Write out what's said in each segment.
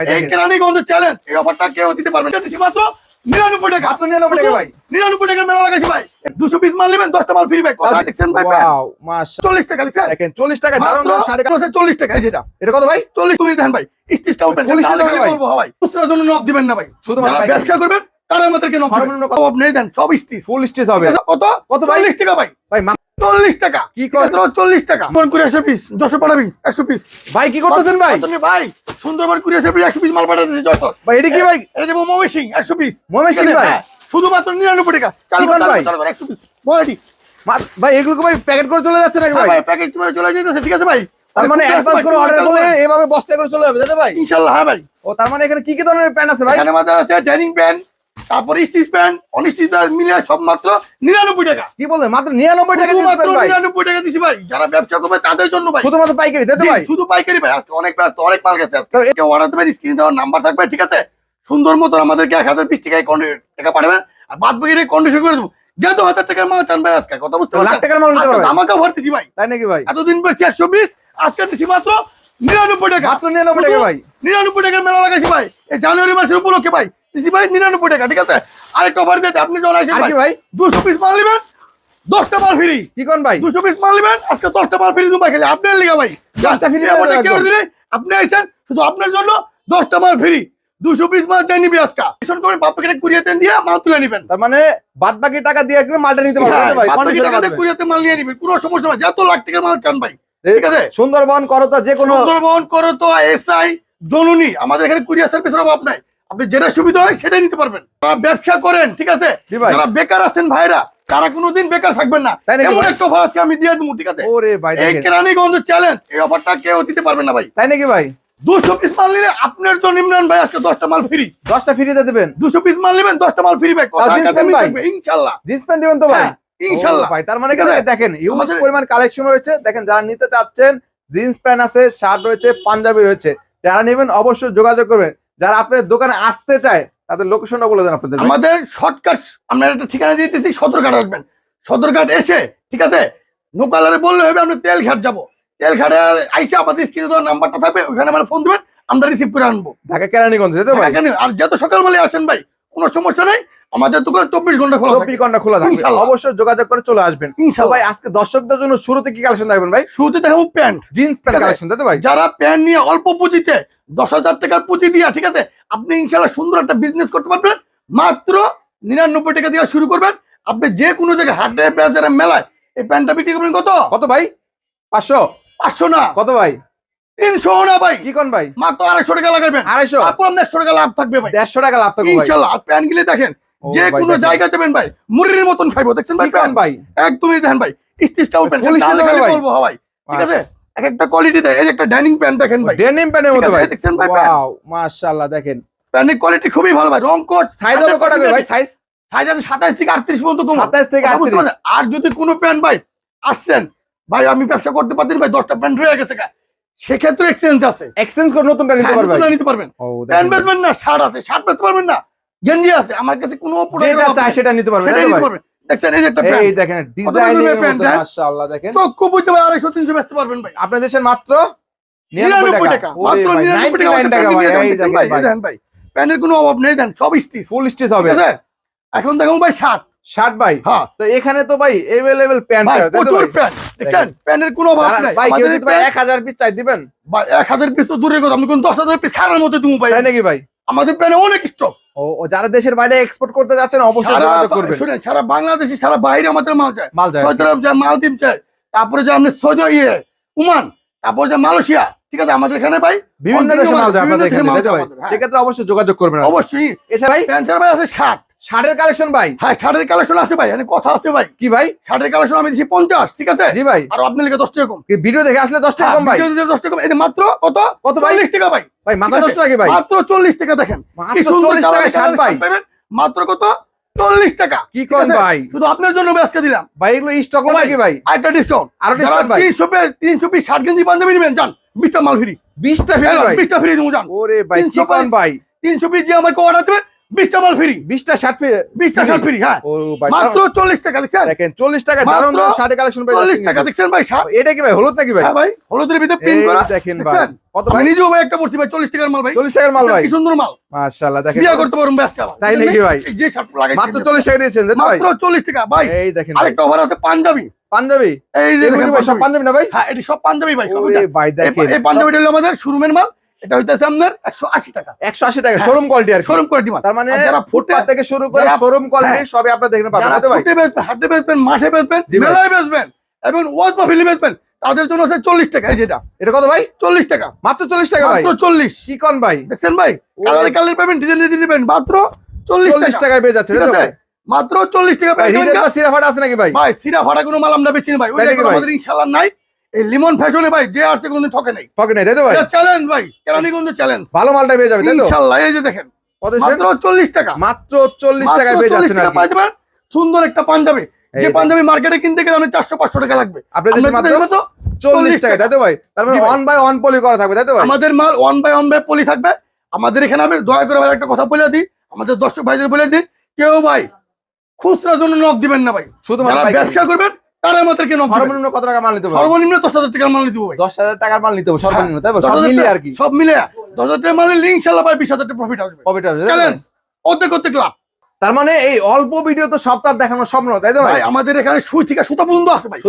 এই কেরানীগঞ্জ চ্যালেঞ্জ এই অফারটা কেউ দিতে পারবে দিচ্ছি মাত্র নিরানব্বই টাকা মাত্র 99 টাকা ভাই। নিরানব্বই টাকার মেলা লাগাইছি ভাই। দুশো পিস মাল নেবেন দশটা মাল ফ্রি ভাই। কথা দেখছেন ভাই ওয়াও মাশাআল্লাহ। চল্লিশ টাকা দিচ্ছেন? দেখেন 40 টাকা দারুণ দারুণ শাড়ি চল্লিশ টাকা যেটা। এটা কত ভাই? চল্লিশ তুমি ভাই। ভাই। খুচরার জন্য নক দিবেন না ভাই। ব্যবসা করবেন তারা আমাদেরকে কত? নেই দেন সব স্টিচ। ফুল স্টিচ হবে। কত? কত ভাই? চল্লিশ টাকা ভাই। ভাই চল্লিশ টাকা। কি কর- চল্লিশ টাকা। পিস দশশো পাঠাবি একশো পিস ভাই কি করতেছেন ভাই? ভাই। সুন্দরবন পিস একশো পিস মাল পাঠাতে ভাই এটা কি ভাই? এটা দেবো মমি সিং একশো পিস ময়মনসিং ভাই? হ্যাঁ, শুধুমাত্র নিরানব্বই টাকা। চালু করেন ভাই? একশো পিস ভাই এগুলোকে ভাই প্যাকেট করে চলে যাচ্ছে নাকি ভাই? ভাই প্যাকেজ তোমার চলে যেতেছে ঠিক আছে ভাই? তার মানে অ্যাডভান্স করে অর্ডার করলে এভাবে বস্তা করে চলে যাবে তো ভাই? ইনশাল্লাহ হ্যাঁ ভাই। ও তার মানে এখানে কি কি ধরনের প্যান্ট আছে ভাই? এখানে মাঝে আছে ড্যানিং প্যান্ট তারপর স্টিচ প্যান্ট অনস্টিচ প্যান্ট মিলে সব মাত্র নিরানব্বই টাকা। কি বললেন মাত্র 99 টাকা শুধুমাত্র দিচ্ছেন ভাই। নিরানব্বই টাকা দিছি ভাই। যারা ব্যবসা করবে তাদের জন্য ভাই। শুধুমাত্র পাইকারি তাই ভাই? শুধু পাইকারি ভাই। আজকে অনেক ব্যস্ত অনেক মাল গেছে আজকে। তো অর্ডার দেবেন স্ক্রিন দেওয়ার নাম্বার থাকবে ঠিক আছে? সুন্দর মতো আমাদেরকে এক হাজার বিশ টাকায় টাকা পাঠাবেন আর বাদ বাকি কন্ডিশন করে দেবো। যেহেতু হাজার টাকার মাল চান ভাই আজকে কথা বুঝতে লাখ টাকার মাল ধামাকা ভরতেছি ভাই। তাই নাকি ভাই? এতদিন পেয়েছি একশো বিশ আজকে দিচ্ছি মাত্র নিরানব্বই টাকা। মাত্র 99 টাকা ভাই। নিরানব্বই টাকার মেলা লাগাইছি ভাই। এই জানুয়ারি মাসের উপলক্ষে ভাই। দিচ্ছি ভাই নিরানব্বই টাকা ঠিক আছে? আরেকটা অফার দিতে আপনি যখন আসেন ভাই। দুশো পিস মাল নেবেন দশটা মাল ফ্রি কি কোন ভাই? দুশো পিস মাল নেবেন আজকে দশটা মাল ফ্রি দুবাই খেলে। আপনার লিগা ভাই দশটা free এই অফারটা দেবেন কেউ দিলে আপনি আইসেন শুধু আপনার জন্য দশটা মাল ফ্রি দুশো পিস মাল চাই নিবি আজকে। কুড়িয়ে দেন দিয়ে মাল তুলে নিবেন। তার মানে বাদ বাকি টাকা দিয়ে একদম মালটা নিতে পারবেন ভাই? হ্যাঁ, টাকা। কুড়িয়েতে মাল নিয়ে নিবেন কোনো সমস্যা যত লাখ টাকার মাল চান ভাই ঠিক আছে? সুন্দরবন করতা যে কোনো সুন্দরবন করো তো এসআই জনুনি আমাদের এখানে কুরিয়ার সার্ভিসের অভাব নাই। আপনি যেটা সুবিধা হয় সেটাই নিতে পারবেন। ব্যবসা করেন ঠিক আছে? যারা বেকার আছেন ভাইরা তারা কোনোদিন বেকার থাকবেন না। এমন? একটা অফার আছে আমি দিয়ে দেবো ঠিক আছে? ওরে ভাই এই কেরানীগঞ্জ চ্যালেঞ্জ এই অফারটা কেউ দিতে পারবে না ভাই। তাই নাকি ভাই? দুশো পিস মাল নিলে আপনার জন্য ইমরান ভাই আজকে দশটা মাল ফ্রি দশটা ফ্রিতে দেবেন? দুশো পিস মাল নেবেন দশটা মাল ফ্রি ভাই? ইনশাল্লাহ। জিন্স প্যান্ট দিবেন তো ভাই? হ্যাঁ, ইনশাল্লাহ। ভাই তার মানে? দেখেন হিউজ পরিমাণ কালেকশন রয়েছে। দেখেন যারা নিতে চাচ্ছেন জিন্স প্যান্ট আছে শার্ট রয়েছে পাঞ্জাবি রয়েছে। যারা নেবেন অবশ্যই যোগাযোগ করবেন। যারা আপনাদের দোকানে আসতে চায় তাদের লোকেশনটা বলে দেন আপনাদের আমাদের শর্টকাট আমরা একটা ঠিকানা দিয়ে দিতেছি সদরঘাট আসবেন। সদরঘাট এসে ঠিক আছে? নোকালারে বললে হবে আমরা তেলঘাট যাব। তেলঘাটে আইসা আমাদের স্ক্রিনে দেওয়ার নাম্বারটা থাকবে ওখানে আমরা ফোন দিবেন আমরা রিসিভ করে আনব। ঢাকা কেরানীগঞ্জ তাই তো ভাই? আর যত সকালবেলা আসেন ভাই কোনো সমস্যা নেই। আমাদের দোকান চব্বিশ ঘণ্টা খোলা চব্বিশ ঘণ্টা খোলা থাকবে অবশ্যই যোগাযোগ করে চলে আসবেন। ভাই আজকে দর্শকদের জন্য শুরুতে কি কালেকশন দেখবেন ভাই? শুরুতে দেখাবো প্যান্ট। জিন্স প্যান্ট কালেকশন তাই ভাই? যারা প্যান্ট নিয়ে অল্প পুঁজিতে দশ হাজার টাকার পুঁজি দিয়া ঠিক আছে? আপনি ইনশাল্লাহ সুন্দর একটা বিজনেস করতে পারবেন। মাত্র নিরানব্বই টাকা দিয়ে শুরু করবেন। আপনি যে কোনো জায়গায় হাটে বাজারে মেলায় এই প্যান্টটা বিক্রি করবেন কত? কত ভাই? পাঁচশো। পাঁচশো না। কত ভাই? তিনশো না ভাই। কি কোন ভাই? মাত্র আড়াইশো টাকা লাগাবেন। আড়াইশো? তারপর একশো টাকা লাভ থাকবে ভাই। দেড়শো টাকা লাভ থাকবে ভাই। ইনশাল্লাহ আর প্যান্ট গিলে দেখেন যে কোনো যাবেন ভাই মুড়ির মতন খাইবো দেখছেন ভাই প্যান্ট? ভাই? একদমই দেখেন ভাই? বলব ভাই ঠিক আছে? এক একটা কোয়ালিটি দেয় এই একটা ডাইনিং প্যান্ট দেখেন ভাই। ডেনিম ঠিক মতো ভাই। দেখছেন ভাই ওয়াও মাশাআল্লাহ দেখেন। প্যান্টের কোয়ালিটি খুবই ভালো ভাই রং কোচ সাইজ হবে করে ভাই? সাইজ সাইজ আছে সাতাশ থেকে আটত্রিশ পর্যন্ত কম। 27 থেকে 38 আর যদি কোনো প্যান্ট ভাই আসছেন ভাই আমি ব্যবসা করতে পারতেন ভাই দশটা প্যান্ট রয়ে গেছে। সেক্ষেত্রে এক্সচেঞ্জ আছে। এক্সচেঞ্জ করে নতুনটা নিতে হ্যাঁ, নতুনটা নিতে পারবেন। ও প্যান্ট দেখেন বেচবেন না শার্ট আছে শার্ট বেচতে পারবেন না। গেঞ্জি আছে আমার কাছে কোনো product যেটা চাই সেটা নিতে নিতে পারবেন। দেখছেন এই যে একটা এই প্যান্ট দেখেন ডিজাইনিং দামের এর প্যান্ট, মধ্যে হ্যাঁ? মাশাআল্লাহ দেখেন চক্ষু বুঝতে ভাই আড়াইশো তিনশো বেচতে পারবেন ভাই আপনার দেশের মাত্র 99 99 টাকা টাকা মাত্র ওরে ভাই 99 টাকা 99 টাকা ভাই এই দেখেন দেখেন ভাই ভাই এই দেখেন ভাই প্যান্টের কোনো অভাব নেই দেন সব স্টিচ ফুল স্টিচ ঠিক হবে আছে এখন দেখুন ভাই শার্ট শার্ট ভাই হ্যাঁ তো এখানে তো ভাই अवेलेबल প্যান্ট ভাই তাই তো প্রচুর ভাই প্যান্ট দেখছেন প্যান্টের কোনো অভাব যারা- নেই ভাই কেউ আমাদের যদি ভাই প্যান্ট- 1000 পিস চাই দিবেন ভাই এক হাজার পিস তো দূরের কথা আমি কোন দশ হাজার পিস খারার মধ্যে তুমি ভাই তাই নাকি ভাই আমাদের প্যান্টে অনেক স্টক ও যারা দেশের বাইরে এক্সপোর্ট করতে যাচ্ছেন অবশ্যই সারা যোগাযোগ করবেন। শুনেন সারা বাংলাদেশে সারা বাইরে আমাদের মাল চায় মাল যায়। সৌদি আরব যায় মালদ্বীপ যায় তারপরে যে আপনি সৌদি ইয়ে উমান তারপরে যে মালয়েশিয়া। ঠিক আছে আমাদের এখানে ভাই বিভিন্ন দেশে মাল যায় আপনাদের এখানে হ্যাঁ। সেক্ষেত্রে অবশ্যই যোগাযোগ করবেন অবশ্যই। এছাড়া ভাই? ভাই আছে শার্ট ষাটের কালেকশন ভাই? হ্যাঁ শার্টের কালেকশন আছে ভাই এখানে কথা আছে ভাই। কি ভাই? শার্টের কালেকশন আমি দিচ্ছি পঞ্চাশ ঠিক আছে? জি ভাই। আর আপনার লিখে দশ টাকা কম। ভিডিও দেখে আসলে দশ টাকা হ্যাঁ, কম ভাই? দশ টাকা এই মাত্র কত? কত ভাই? চল্লিশ টাকা ভাই। ভাই মাথা দশ টাকা ভাই? মাত্র চল্লিশ টাকা দেখেন। চল্লিশ টাকা ভাই। মাত্র কত? চল্লিশ টাকা। কি করেন ভাই? শুধু আপনার জন্য আজকে দিলাম। ভাই এগুলো তিনশো পিস ষাট মাল ফ্রি। বিশটা ফ্রি ওরে ভাই ভাই? তিনশো পিস যে 20টা মাল ফ্রি 20টা শার্ট ফ্রি 20টা শার্ট ফ্রি হ্যাঁ। মাত্র 40 টাকা দেখছেন? দেখেন 40 টাকা দারুণ দারুণ শার্টের কালেকশন ভাই 40 টাকা দেখছেন ভাই এটা কি ভাই হলুদ নাকি ভাই? হ্যাঁ ভাই হলুদের ভিতরে করা। দেখেন ভাই কত ভাই? নিজেও ভাই একটা পড়ছি ভাই 40 টাকার মাল ভাই। 40 টাকার মাল ভাই। কি সুন্দর মাল? মাশাআল্লাহ দেখেন। বিয়া করতে পারুম তাই নাকি ভাই? যে শার্ট লাগাইছেন মাত্র 40 টাকা দিয়েছেন ভাই? মাত্র 40 টাকা ভাই। এই দেখেন আরেকটা অফার আছে পাঞ্জাবি। পাঞ্জাবি? এই ভাই সব পাঞ্জাবি। না ভাই? হ্যাঁ এটা সব পাঞ্জাবি ভাই ভাই দেখেন। এই পাঞ্জাবিটা হলো আমাদের শোরুমের মাল এটা হইতেছে আপনার একশো আশি টাকা। একশো আশি টাকা হ্যাঁ। শোরুম কোয়ালিটি আর শোরুম কোয়ালিটি মাল। তার মানে যারা ফুটপাত থেকে শুরু করে শোরুম কোয়ালিটি হ্যাঁ। সবই আপনারা দেখতে পাবেন তাই তো ভাই? ফুটে বেচবেন হাটে বেচবেন মাঠে বেচবেন মেলায় বেচবেন এবং ওয়াজ মাহফিলে বেচবেন তাদের জন্য আছে টাকা যেটা। এটা কত ভাই? চল্লিশ টাকা। মাত্র চল্লিশ টাকা ভাই? মাত্র চল্লিশ। কি কন ভাই। দেখছেন ভাই। কালারে কালার পাবেন ডিজাইন ডিজাইন পাবেন মাত্র চল্লিশ চল্লিশ টাকা। টাকায় পেয়ে যাচ্ছে তাই তো ভাই? মাত্র চল্লিশ টাকা ভাই। বা সিরাফাটা আছে নাকি ভাই? ভাই সিরা ফাটা কোনো মাল আমরা বেচি না ভাই। ওই? আমাদের নাই। এই লিমন ফ্যাশনে ভাই যে আসছে কোনদিন ঠকে নাই। পকেট নেই তাই তো ভাই? চ্যালেঞ্জ ভাই কেরানীগঞ্জ চ্যালেঞ্জ ভালো মালটা পেয়ে যাবে ইনশাল্লাহ এই যে দেখেন মাত্র চল্লিশ টাকা। মাত্র চল্লিশ মাত্র টাকায় পেয়ে যাচ্ছেন যাবেন সুন্দর একটা পাঞ্জাবি। যে পাঞ্জাবি মার্কেটে কিনতে গেলে আমি চারশো পাঁচশো টাকা লাগবে। আপনাদের দেশে মাত্র চল্লিশ 40 টাকা তাই তো ভাই? তার মানে। অন বাই অন পলি করা থাকবে তাই তো ভাই? আমাদের মাল one by one by poly থাকবে। আমাদের এখানে আমি দয়া করে ভাই একটা কথা বলে দিই আমাদের দর্শক ভাইদের বলে দিই কেউ ভাই খুচরার জন্য নক দিবেন না ভাই। শুধুমাত্র ব্যবসা করবেন তারা সর্বনিম্ন কত টাকা মাল নিতে হবে? সর্বনিম্ন দশ হাজার টাকার মাল দশ হাজার টাকার মাল নিতে হবে সর্বনিম্ন তাই সব মিলিয়ে আর কি? সব মিলে দশ হাজার টাকার মাল নিলে ইনশাল্লাহ ভাই বিশ হাজার টাকা প্রফিট আসবে। প্রফিট হবে চ্যালেঞ্জ অর্ধেক অর্ধেক লাভ। তার মানে এই অল্প ভিডিও তো সপ্তাহ দেখানো স্বপ্ন তাই তো ভাই? আমাদের এখানে সুই থেকে সুতা পর্যন্ত আছে ভাই।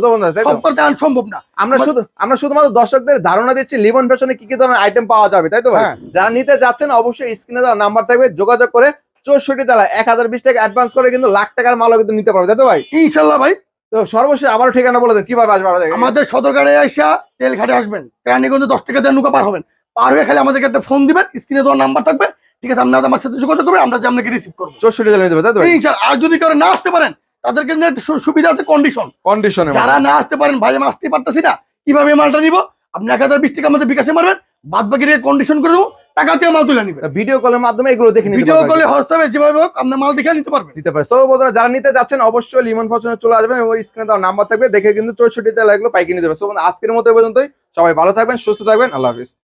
সব করতে সম্ভব না। আমরা শুধু আমরা শুধুমাত্র দর্শকদের ধারণা দিচ্ছি লিমন ফ্যাশনে কি কি ধরনের আইটেম পাওয়া যাবে তাই তো ভাই? হ্যাঁ। যারা নিতে যাচ্ছেন অবশ্যই স্ক্রিনে দেওয়া নাম্বার থাকবে যোগাযোগ করে চৌষট্টি তালা এক হাজার বিশ টাকা অ্যাডভান্স করে কিন্তু লাখ টাকার মালও কিন্তু নিতে পারবে তাই তো ভাই? ইনশাল্লাহ ভাই তো সর্বশেষ আবারও ঠিকানা বলে দেন কীভাবে আসবে আমাদের সদরঘাটে আইসা তেল ঘাটে আসবেন। রানীগঞ্জে দশ টাকা দিয়ে নৌকা পার হবেন। পার হয়ে খালি আমাদেরকে একটা ফোন দিবেন স্ক্রিনে দেওয়ার নাম্বার থাকবে। ঠিক আছে আপনারা আমার সাথে যোগাযোগ করবেন আমরা যে আপনাকে রিসিভ করব। চৌষট্টি জেলা পারবে তাই তো? আর যদি কারও না আসতে পারেন তাদের সু- সুবিধা আছে কন্ডিশন কন্ডিশনে যারা না আসতে পারেন ভাই আমি আসতে পারতেছি না। কীভাবে মালটা নিব? আপনি এক হাজার বিশ টাকা আমাদের বিকাশে মারবেন। বাদ বাকি কন্ডিশন করে দেবো। টাকা দিয়ে মাল তুলে নিবেন ভিডিও কলের মাধ্যমে এগুলো দেখে নিতে ভিডিও কলে হোয়াটসঅ্যাপে যেভাবে হোক আপনার মাল দেখে নিতে পারবেন। নিতে পারে সো বন্ধুরা যারা নিতে যাচ্ছেন অবশ্যই লিমন ফসনে চলে আসবেন এবং স্ক্রিনে নাম্বার থাকবে। দেখে কিন্তু চৌষট্টি জেলা এগুলো পাইকি নিতে পারে সো আজকের মতো পর্যন্ত পর্যন্তই। সবাই ভালো থাকবেন সুস্থ থাকবেন। আল্লাহ হাফিজ।